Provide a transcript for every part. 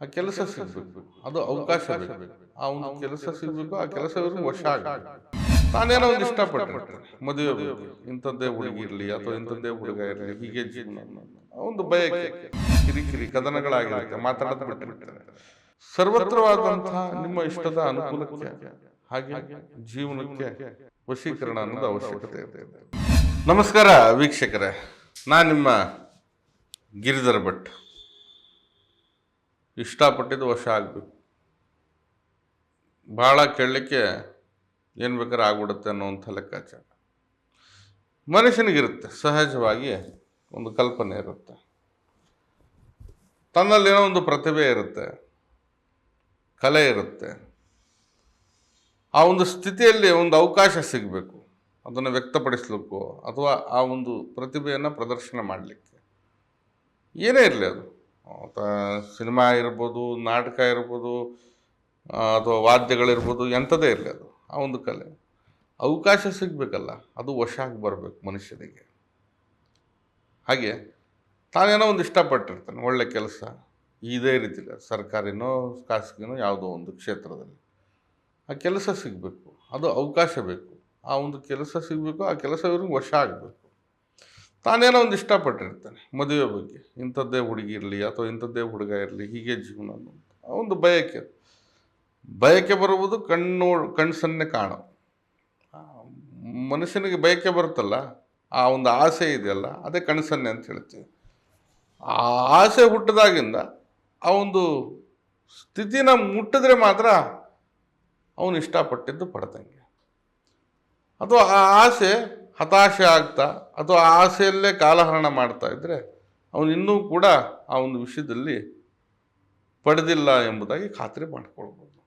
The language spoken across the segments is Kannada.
ಆ ಕೆಲಸ ಸಿಗ್ಬೇಕು. ಅದು ಅವಕಾಶ ಬೇಕು. ಆ ಒಂದು ಕೆಲಸ ಸಿಗ್ಬೇಕು ಆ ಕೆಲಸ ವರ್ಷ ವಶ ಆಗಬೇಕು. ತಾನೇನೋ ಒಂದು ಇಷ್ಟಪಟ್ಟು. ಮದುವೆ ಇಂಥದ್ದೇ ಹುಡುಗಿ ಇರಲಿ ಅಥವಾ ಇಂಥದ್ದೇ ಹುಡುಗ ಇರಲಿ ಹೀಗೆ ಜೀವನ ಒಂದು ಬಯಕೆ ಕಿರಿಕಿರಿ ಕದನಗಳಾಗಿರುತ್ತೆ ಮಾತಾಡೋದು ಬಿಟ್ಟರೆ ಸರ್ವತ್ರವಾದಂತಹ ನಿಮ್ಮ ಇಷ್ಟದ ಅನುಕೂಲಕ್ಕೆ ಹಾಗೆ ಜೀವನಕ್ಕೆ ವಶೀಕರಣ ಅನ್ನೋದು ಅವಶ್ಯಕತೆ ಇದೆ. ನಮಸ್ಕಾರ ವೀಕ್ಷಕರೇ. ನಾನು ನಿಮ್ಮ ಗಿರಿಧರ ಭಟ್. ಇಷ್ಟಪಟ್ಟಿದ್ದು ವಶ ಆಗಬೇಕು. ಭಾಳ ಕೇಳಲಿಕ್ಕೆ ಏನು ಬೇಕಾದ್ರೆ ಆಗ್ಬಿಡುತ್ತೆ ಅನ್ನೋವಂಥ ಲೆಕ್ಕಾಚಾರ. ಮನುಷ್ಯನಿಗಿರುತ್ತೆ, ಸಹಜವಾಗಿ ಒಂದು ಕಲ್ಪನೆ ಇರುತ್ತೆ. ತನ್ನಲ್ಲೇನೋ ಒಂದು ಪ್ರತಿಭೆ ಇರುತ್ತೆ, ಕಲೆ ಇರುತ್ತೆ. ಆ ಒಂದು ಸ್ಥಿತಿಯಲ್ಲಿ ಒಂದು ಅವಕಾಶ ಸಿಗಬೇಕು, ಅದನ್ನು ವ್ಯಕ್ತಪಡಿಸ್ಲಿಕ್ಕೋ ಅಥವಾ ಆ ಒಂದು ಪ್ರತಿಭೆಯನ್ನು ಪ್ರದರ್ಶನ ಮಾಡಲಿಕ್ಕೆ. ಏನೇ ಇರಲಿ ಅದು. ಸಿನಿಮಾ ಇರ್ಬೋದು, ನಾಟಕ ಇರ್ಬೋದು ಅಥವಾ ವಾದ್ಯಗಳಿರ್ಬೋದು ಎಂಥದೇ ಇರಲಿ ಅದು, ಆ ಒಂದು ಕಲೆ. ಅವಕಾಶ ಸಿಗಬೇಕಲ್ಲ, ಅದು ವಶಾಗಿ ಬರಬೇಕು ಮನುಷ್ಯನಿಗೆ. ಹಾಗೆ ತಾನೇನೋ ಒಂದು ಇಷ್ಟಪಟ್ಟಿರ್ತಾನೆ, ಒಳ್ಳೆ ಕೆಲಸ. ಇದೇ ರೀತಿಲಿ, ಸರ್ಕಾರಿನೋ, ಖಾಸಗಿನೋ ಯಾವುದೋ ಒಂದು ಕ್ಷೇತ್ರದಲ್ಲಿ. ಆ ಕೆಲಸ ಸಿಗಬೇಕು, ಅದು ಅವಕಾಶ ಬೇಕು. ಆ ಒಂದು ಕೆಲಸ ಸಿಗಬೇಕು, ಆ ಕೆಲಸ ಇವ್ರಿಗೆ ವಶ ಆಗಬೇಕು. ತಾನೇನೋ ಒಂದು ಇಷ್ಟಪಟ್ಟಿರ್ತಾನೆ ಮದುವೆ ಬಗ್ಗೆ. ಇಂಥದ್ದೇ ಹುಡುಗಿ ಇರಲಿ ಅಥವಾ ಇಂಥದ್ದೇ ಹುಡುಗ ಇರಲಿ ಹೀಗೆ ಜೀವನ ಒಂದು ಬಯಕೆ ಬಯಕೆ ಬರುವುದು ಕಣ್ಣು, ಕಣ್ಸನ್ನೇ ಕಾಣು. ಕಾಣೋ ಮನುಷ್ಯನಿಗೆ ಬಯಕೆ ಬರುತ್ತಲ್ಲ, ಆ ಒಂದು ಆಸೆ ಇದೆಯಲ್ಲ, ಅದೇ ಕಣ್ಸನ್ನೆ ಅಂತ ಹೇಳ್ತೀವಿ. ಆ ಆಸೆ ಹುಟ್ಟಿದಾಗಿಂದ ಆ ಒಂದು ಸ್ಥಿತಿನ ಮುಟ್ಟಿದ್ರೆ ಮಾತ್ರ ಅವನು ಇಷ್ಟಪಟ್ಟಿದ್ದು ಪಡ್ದಂಗೆ. ಅಥವಾ ಆ ಆಸೆ ಹತಾಶೆ ಆಗ್ತಾ ಅಥವಾ ಆಸೆಯಲ್ಲೇ ಕಾಲಹರಣ ಮಾಡ್ತಾ ಇದ್ದರೆ ಅವನು ಇನ್ನೂ ಕೂಡ ಆ ಒಂದು ವಿಷಯದಲ್ಲಿ ಪಡೆದಿಲ್ಲ ಎಂಬುದಾಗಿ ಖಾತ್ರಿ ಮಾಡಿಕೊಳ್ಬೋದು.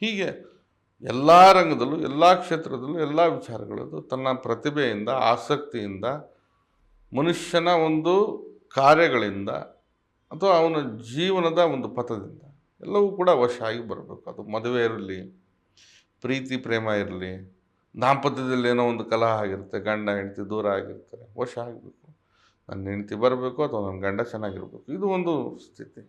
ಹೀಗೆ ಎಲ್ಲ ರಂಗದಲ್ಲೂ, ಎಲ್ಲ ಕ್ಷೇತ್ರದಲ್ಲೂ, ಎಲ್ಲ ವಿಚಾರಗಳಲ್ಲೂ ತನ್ನ ಪ್ರತಿಭೆಯಿಂದ, ಆಸಕ್ತಿಯಿಂದ, ಮನುಷ್ಯನ ಒಂದು ಕಾರ್ಯಗಳಿಂದ ಅಥವಾ ಅವನ ಜೀವನದ ಒಂದು ಪಥದಿಂದ ಎಲ್ಲವೂ ಕೂಡ ವಶ ಆಗಿ ಬರಬೇಕು. ಅದು ಮದುವೆ ಇರಲಿ, ಪ್ರೀತಿ, ಪ್ರೇಮ ಇರಲಿ ದಾಂಪತ್ಯದಲ್ಲಿ ಏನೋ ಒಂದು ಕಲಹ ಆಗಿರುತ್ತೆ, ಗಂಡ ಹೆಂಡತಿ ದೂರ ಆಗಿರ್ತಾರೆ, ವಶ ಆಗಬೇಕು. ನನ್ನ ಹೆಂಡತಿ ಬರಬೇಕು ಅಥವಾ ನನ್ನ ಗಂಡ ಚೆನ್ನಾಗಿರಬೇಕು. ಇದು ಒಂದು ಸ್ಥಿತಿ.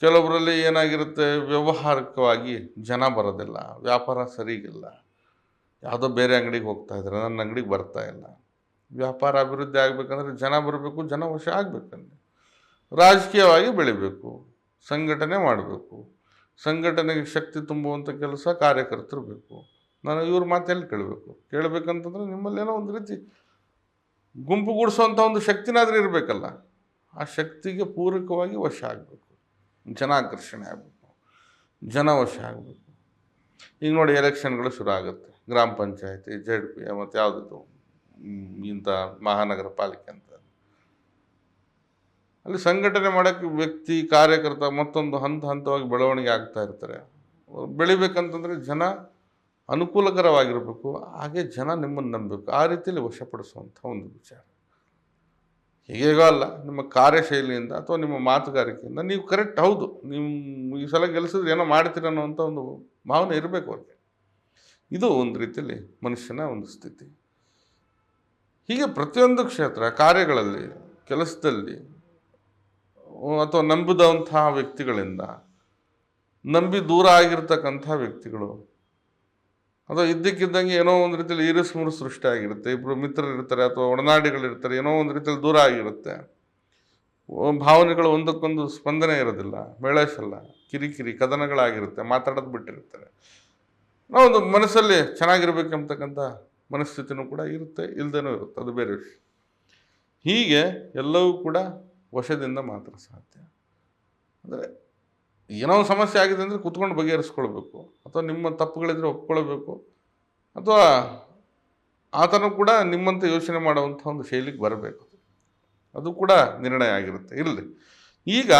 ಕೆಲವರಲ್ಲಿ ಏನಾಗಿರುತ್ತೆ, ವ್ಯವಹಾರಿಕವಾಗಿ ಜನ ಬರೋದಿಲ್ಲ, ವ್ಯಾಪಾರ ಸರಿಗಿಲ್ಲ. ಯಾವುದೋ ಬೇರೆ ಅಂಗಡಿಗೆ ಹೋಗ್ತಾ ಇದ್ದಾರೆ, ನನ್ನ ಅಂಗಡಿಗೆ ಬರ್ತಾ ಇಲ್ಲ. ವ್ಯಾಪಾರ ಅಭಿವೃದ್ಧಿ ಆಗಬೇಕಂದ್ರೆ ಜನ ಬರಬೇಕು, ಜನ ವಶ ಆಗಬೇಕಂದ್ರೆ ರಾಜಕೀಯವಾಗಿ ಬೆಳಿಬೇಕು, ಸಂಘಟನೆ ಮಾಡಬೇಕು. ಸಂಘಟನೆಗೆ ಶಕ್ತಿ ತುಂಬುವಂಥ ಕೆಲಸ ಕಾರ್ಯಕರ್ತರು ಬೇಕು. ನಾನು ಇವ್ರ ಮಾತೆಲ್ಲಿ ಕೇಳಬೇಕು? ಕೇಳಬೇಕಂತಂದ್ರೆ ನಿಮ್ಮಲ್ಲೇನೋ ಒಂದು ರೀತಿ ಗುಂಪುಗೂಡಿಸುವಂಥ ಒಂದು ಶಕ್ತಿನಾದರೂ ಇರಬೇಕಲ್ಲ. ಆ ಶಕ್ತಿಗೆ ಪೂರಕವಾಗಿ ವಶ ಆಗಬೇಕು. ಜನಾಕರ್ಷಣೆ ಆಗಬೇಕು. ಜನ ವಶ ಆಗಬೇಕು. ಈಗ ನೋಡಿ ಎಲೆಕ್ಷನ್ಗಳು ಶುರು ಆಗುತ್ತೆ. ಗ್ರಾಮ ಪಂಚಾಯತಿ ಜೆಡ್ ಪಿ ಮತ್ತು ಯಾವುದಿದು ಇಂಥ ಮಹಾನಗರ ಪಾಲಿಕೆ ಅಂತ. ಅಲ್ಲಿ ಸಂಘಟನೆ ಮಾಡೋಕ್ಕೆ ವ್ಯಕ್ತಿ, ಕಾರ್ಯಕರ್ತ ಮತ್ತೊಂದು ಹಂತ ಹಂತವಾಗಿ ಬೆಳವಣಿಗೆ ಆಗ್ತಾ ಇರ್ತಾರೆ. ಬೆಳಿಬೇಕಂತಂದರೆ ಜನ ಅನುಕೂಲಕರವಾಗಿರಬೇಕು, ಹಾಗೆ ಜನ ನಿಮ್ಮನ್ನು ನಂಬಬೇಕು. ಆ ರೀತಿಯಲ್ಲಿ ವಶಪಡಿಸುವಂಥ ಒಂದು ವಿಚಾರ. ಹೀಗೇಗೋ ಅಲ್ಲ, ನಿಮ್ಮ ಕಾರ್ಯಶೈಲಿಯಿಂದ ಅಥವಾ ನಿಮ್ಮ ಮಾತುಗಾರಿಕೆಯಿಂದ ನೀವು ಕರೆಕ್ಟ್ ಹೌದು. ನಿಮ್ಮ ಈ ಸಲ ಗೆಲ್ಲಿಸಿದ್ರೆ ಏನೋ ಮಾಡ್ತೀರ ಅನ್ನೋವಂಥ ಒಂದು ಭಾವನೆ ಇರಬೇಕು ಅವ್ರಿಗೆ. ಇದು ಒಂದು ರೀತಿಯಲ್ಲಿ ಮನುಷ್ಯನ ಒಂದು ಸ್ಥಿತಿ. ಹೀಗೆ ಪ್ರತಿಯೊಂದು ಕ್ಷೇತ್ರ, ಕಾರ್ಯಗಳಲ್ಲಿ, ಕೆಲಸದಲ್ಲಿ ಅಥವಾ ನಂಬಿದಂತಹ ವ್ಯಕ್ತಿಗಳಿಂದ ನಂಬಿ ದೂರ ಆಗಿರ್ತಕ್ಕಂಥ ವ್ಯಕ್ತಿಗಳು ಅಥವಾ ಇದ್ದಕ್ಕಿದ್ದಂಗೆ ಏನೋ ಒಂದು ರೀತಿಯಲ್ಲಿ ಈರಿಸ್ ಮುರುಸು ಸೃಷ್ಟಿ ಆಗಿರುತ್ತೆ. ಇಬ್ಬರು ಮಿತ್ರರು ಇರ್ತಾರೆ ಅಥವಾ ಒಡನಾಡಿಗಳಿರ್ತಾರೆ ಏನೋ ಒಂದು ರೀತಿಯಲ್ಲಿ ದೂರ ಆಗಿರುತ್ತೆ. ಭಾವನೆಗಳು ಒಂದಕ್ಕೊಂದು ಸ್ಪಂದನೆ ಇರೋದಿಲ್ಲ. ಬೆಳೆಸಲ್ಲ ಕಿರಿಕಿರಿ, ಕದನಗಳಾಗಿರುತ್ತೆ. ಮಾತಾಡೋದು ಬಿಟ್ಟಿರ್ತಾರೆ. ನಾವೊಂದು ಮನಸ್ಸಲ್ಲಿ ಚೆನ್ನಾಗಿರ್ಬೇಕಂತಕ್ಕಂಥ ಮನಸ್ಥಿತಿನೂ ಕೂಡ ಇರುತ್ತೆ ಇಲ್ಲದೇನೂ ಇರುತ್ತೆ. ಅದು ಬೇರೆ ವಿಷಯ. ಹೀಗೆ ಎಲ್ಲವೂ ಕೂಡ ವಶದಿಂದ ಮಾತ್ರ ಸಾಧ್ಯ. ಅಂದರೆ ಏನೋ ಒಂದು ಸಮಸ್ಯೆ ಆಗಿದೆ ಅಂದರೆ ಕುತ್ಕೊಂಡು ಬಗೆಹರಿಸ್ಕೊಳ್ಬೇಕು. ಅಥವಾ ನಿಮ್ಮ ತಪ್ಪುಗಳಿದ್ರೆ ಒಪ್ಕೊಳ್ಬೇಕು. ಅಥವಾ ಆತನೂ ಕೂಡ ನಿಮ್ಮಂತೆ ಯೋಚನೆ ಮಾಡುವಂಥ ಒಂದು ಶೈಲಿಗೆ ಬರಬೇಕು. ಅದು ಕೂಡ ನಿರ್ಣಯ ಆಗಿರುತ್ತೆ. ಇರಲಿ. ಈಗ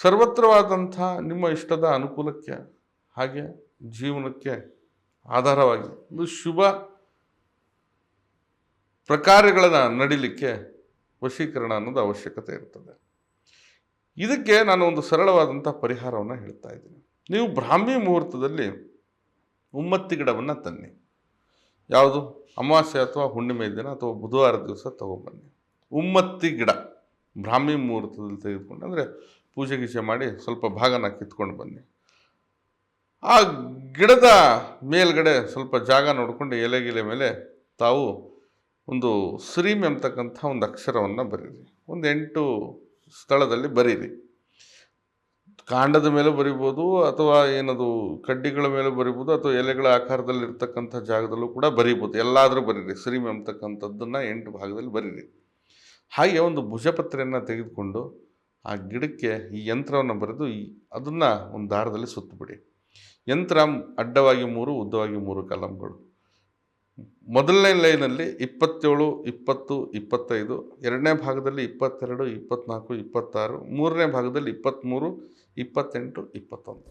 ಸರ್ವತ್ರವಾದಂಥ ನಿಮ್ಮ ಇಷ್ಟದ ಅನುಕೂಲಕ್ಕೆ ಹಾಗೆ ಜೀವನಕ್ಕೆ ಆಧಾರವಾಗಿ ಒಂದು ಶುಭ ಪ್ರಕಾರಗಳನ್ನು ನಡಿಲಿಕ್ಕೆ ವಶೀಕರಣ ಅನ್ನೋದು ಅವಶ್ಯಕತೆ ಇರ್ತದೆ. ಇದಕ್ಕೆ ನಾನು ಒಂದು ಸರಳವಾದಂಥ ಪರಿಹಾರವನ್ನು ಹೇಳ್ತಾ ಇದ್ದೀನಿ. ನೀವು ಬ್ರಾಹ್ಮಿ ಮುಹೂರ್ತದಲ್ಲಿ ಉಮ್ಮತ್ತಿ ಗಿಡವನ್ನು ತನ್ನಿ. ಯಾವುದು? ಅಮಾವಾಸ್ಯೆ ಅಥವಾ ಹುಣ್ಣಿಮೆ ದಿನ ಅಥವಾ ಬುಧವಾರ ದಿವಸ ತಗೊಬನ್ನಿ. ಉಮ್ಮತ್ತಿ ಗಿಡ ಬ್ರಾಹ್ಮಿ ಮುಹೂರ್ತದಲ್ಲಿ ತೆಗೆದುಕೊಂಡು, ಅಂದರೆ ಪೂಜೆ ಗೀಜೆ ಮಾಡಿ ಸ್ವಲ್ಪ ಭಾಗನ ಕಿತ್ಕೊಂಡು ಬನ್ನಿ. ಆ ಗಿಡದ ಮೇಲ್ಗಡೆ ಸ್ವಲ್ಪ ಜಾಗ ನೋಡಿಕೊಂಡು ಎಲೆಗಿಲೆ ಮೇಲೆ ತಾವು ಒಂದು ಶ್ರೀಮ್ ಎಂಬತಕ್ಕಂಥ ಒಂದು ಅಕ್ಷರವನ್ನು ಬರೀರಿ. ಒಂದು ಎಂಟು ಸ್ಥಳದಲ್ಲಿ ಬರೀರಿ. ಕಾಂಡದ ಮೇಲೆ ಬರಿಬೋದು ಅಥವಾ ಏನದು ಕಡ್ಡಿಗಳ ಮೇಲೆ ಬರಿಬೋದು ಅಥವಾ ಎಲೆಗಳ ಆಕಾರದಲ್ಲಿ ಇರ್ತಕ್ಕಂಥ ಜಾಗದಲ್ಲೂ ಕೂಡ ಬರಿಬೋದು. ಎಲ್ಲಾದರೂ ಬರೀರಿ. ಸಿರಿಮೆ ಅಂತಕ್ಕಂಥದ್ದನ್ನು ಎಂಟು ಭಾಗದಲ್ಲಿ ಬರೀರಿ. ಹಾಗೆ ಒಂದು ಭುಜಪತ್ರೆಯನ್ನು ತೆಗೆದುಕೊಂಡು ಆ ಗಿಡಕ್ಕೆ ಈ ಯಂತ್ರವನ್ನು ಬರೆದು ಈ ಅದನ್ನು ಒಂದು ದಾರದಲ್ಲಿ ಸುತ್ತಬಿಡಿ. ಯಂತ್ರ ಅಡ್ಡವಾಗಿ ಮೂರು, ಉದ್ದವಾಗಿ ಮೂರು ಕಲಂಗಳು. ಮೊದಲನೇ ಲೈನಲ್ಲಿ ಇಪ್ಪತ್ತೇಳು, ಇಪ್ಪತ್ತು, ಇಪ್ಪತ್ತೈದು, ಎರಡನೇ ಭಾಗದಲ್ಲಿ ಇಪ್ಪತ್ತೆರಡು ಇಪ್ಪತ್ತ್ನಾಲ್ಕು ಇಪ್ಪತ್ತಾರು, ಮೂರನೇ ಭಾಗದಲ್ಲಿ ಇಪ್ಪತ್ತ್ಮೂರು ಇಪ್ಪತ್ತೆಂಟು, ಇಪ್ಪತ್ತೊಂದು.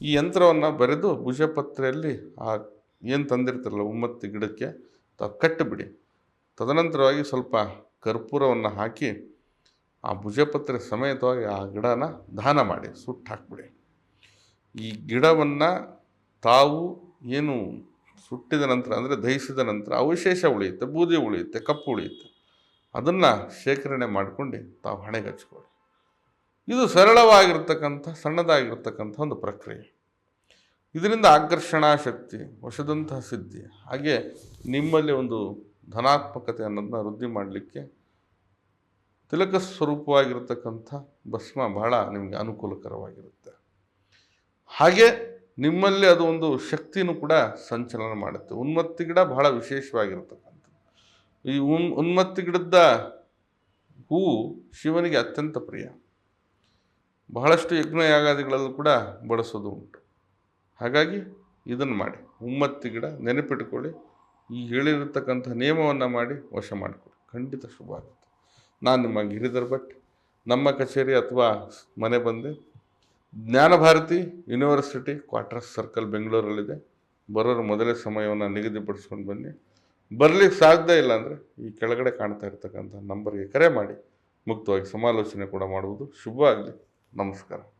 ಈ ಯಂತ್ರವನ್ನು ಬರೆದು ಭುಜಪತ್ರೆಯಲ್ಲಿ ಆ ಏನು ತಂದಿರ್ತಾರಲ್ಲ ಉಮ್ಮತ್ತಿ ಗಿಡಕ್ಕೆ ಕಟ್ಟಿಬಿಡಿ. ತದನಂತರವಾಗಿ ಸ್ವಲ್ಪ ಕರ್ಪೂರವನ್ನು ಹಾಕಿ ಆ ಭುಜಪತ್ರೆ ಸಮೇತವಾಗಿ ಆ ಗಿಡನ ದಾನ ಮಾಡಿ, ಸುಟ್ಟು ಹಾಕ್ಬಿಡಿ. ಈ ಗಿಡವನ್ನು ತಾವು ಏನು ಸುಟ್ಟಿದ ನಂತರ ಅಂದರೆ ದಹಿಸಿದ ನಂತರ ಅವಶೇಷ ಉಳಿಯುತ್ತೆ, ಬೂದಿ ಉಳಿಯುತ್ತೆ, ಕಪ್ಪು ಉಳಿಯುತ್ತೆ. ಅದನ್ನು ಶೇಖರಣೆ ಮಾಡಿಕೊಂಡು ತಾವು ಹಣೆಗೆ ಹಚ್ಕೊಳ್ಳಿ. ಇದು ಸರಳವಾಗಿರ್ತಕ್ಕಂಥ, ಸಣ್ಣದಾಗಿರ್ತಕ್ಕಂಥ ಒಂದು ಪ್ರಕ್ರಿಯೆ. ಇದರಿಂದ ಆಕರ್ಷಣಾ ಶಕ್ತಿ ವಶದಂತಹ ಸಿದ್ಧಿ, ಹಾಗೆ ನಿಮ್ಮಲ್ಲಿ ಒಂದು ಧನಾತ್ಮಕತೆ ಅನ್ನೋದನ್ನ ವೃದ್ಧಿ ಮಾಡಲಿಕ್ಕೆ ತಿಲಕ ಸ್ವರೂಪವಾಗಿರ್ತಕ್ಕಂಥ ಭಸ್ಮ ಬಹಳ ನಿಮಗೆ ಅನುಕೂಲಕರವಾಗಿರುತ್ತೆ. ಹಾಗೆ ನಿಮ್ಮಲ್ಲಿ ಅದು ಒಂದು ಶಕ್ತಿನೂ ಕೂಡ ಸಂಚಲನ ಮಾಡುತ್ತೆ. ಉನ್ಮತ್ತಿ ಗಿಡ ಬಹಳ ವಿಶೇಷವಾಗಿರ್ತಕ್ಕಂಥದ್ದು. ಈ ಉನ್, ಉನ್ಮತ್ತಿ ಗಿಡದ ಹೂವು ಶಿವನಿಗೆ ಅತ್ಯಂತ ಪ್ರಿಯ. ಬಹಳಷ್ಟು ಯಜ್ಞ ಯಾಗಾದಿಗಳಲ್ಲೂ ಕೂಡ ಬಳಸೋದು ಉಂಟು. ಹಾಗಾಗಿ ಇದನ್ನು ಮಾಡಿ. ಉಮ್ಮತ್ತಿ ಗಿಡ ನೆನಪಿಟ್ಕೊಳ್ಳಿ. ಈ ಹೇಳಿರತಕ್ಕಂಥ ನಿಯಮವನ್ನು ಮಾಡಿ ವಶ ಮಾಡಿಕೊಡಿ. ಖಂಡಿತ ಶುಭ ಆಗುತ್ತೆ. ನಾನು ನಿಮ್ಮ ಗಿರಿಧರ್ ಭಟ್. ನಮ್ಮ ಕಚೇರಿ ಅಥವಾ ಮನೆ ಬಂದೆ ಜ್ಞಾನಭಾರತಿ ಯೂನಿವರ್ಸಿಟಿ ಕ್ವಾರ್ಟರ್ಸ್ ಸರ್ಕಲ್ ಬೆಂಗಳೂರಲ್ಲಿದೆ. ಬರೋರು ಮೊದಲೇ ಸಮಯವನ್ನು ನಿಗದಿಪಡಿಸ್ಕೊಂಡು ಬನ್ನಿ. ಬರಲಿಕ್ಕೆ ಸಾಧ್ಯ ಇಲ್ಲ ಅಂದರೆ ಈ ಕೆಳಗಡೆ ಕಾಣ್ತಾ ಇರ್ತಕ್ಕಂಥ ನಂಬರ್ಗೆ ಕರೆ ಮಾಡಿ. ಮುಕ್ತವಾಗಿ ಸಮಾಲೋಚನೆ ಕೂಡ ಮಾಡುವುದು. ಶುಭ ಆಗಲಿ. ನಮಸ್ಕಾರ.